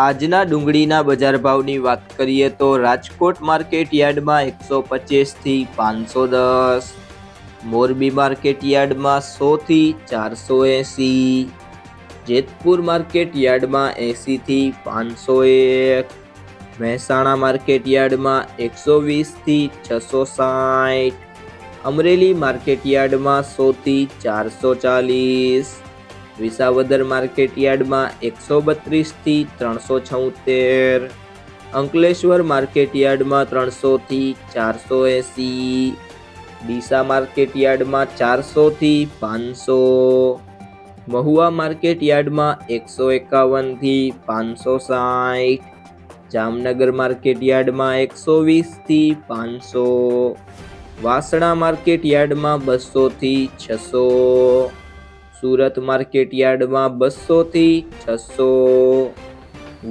આજના ડુંગળીના બજાર ભાવની વાત કરીએ તો રાજકોટ માર્કેટ યાર્ડમાં એકસો પચીસથી પાંચસો દસ. મોરબી માર્કેટ યાર્ડમાં સોથી ચારસો એંસી. જેતપુર માર્કેટ યાર્ડમાં એંસીથી પાંચસો એક. મહેસાણા માર્કેટ યાર્ડમાં એકસો વીસથી છસો સાઠ. અમરેલી માર્કેટ યાર્ડમાં સોથી ચારસો ચાલીસ. વિસાવદર માર્કેટ યાર્ડમાં એકસો બત્રીસથી ત્રણસો છોતેર. અંકલેશ્વર માર્કેટ યાર્ડમાં ત્રણસોથી ચારસો એંસી. ડીસા માર્કેટ યાર્ડમાં ચારસોથી પાંચસો. મહુવા માર્કેટ યાર્ડમાં એકસો એકાવનથી પાંચસો સાઠ. જામનગર માર્કેટ યાર્ડમાં એકસો વીસથી પાંચસો. વાસણા માર્કેટ યાર્ડમાં બસોથી છસો. સુરત માર્કેટ યાર્ડમાં બસોથી છસો.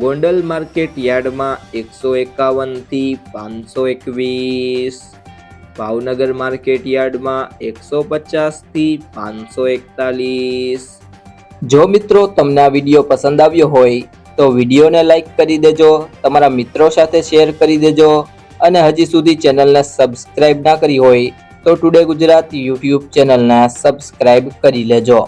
ગોંડલ માર્કેટ યાર્ડમાં એકસો એકાવનથી પાંચસો એકવીસ. ભાવનગર માર્કેટ યાર્ડમાં એકસો પચાસથી પાંચસો એકતાલીસ. જો મિત્રો તમને આ વીડિયો પસંદ આવ્યો હોય, તો વિડીયોને લાઈક કરી દેજો, તમારા મિત્રો સાથે શેર કરી દેજો, અને હજી સુધી ચેનલને સબસ્ક્રાઇબ ના કરી હોય, તો ટુડે ગુજરાત યુટ્યુબ ચેનલને સબસ્ક્રાઇબ કરી લેજો.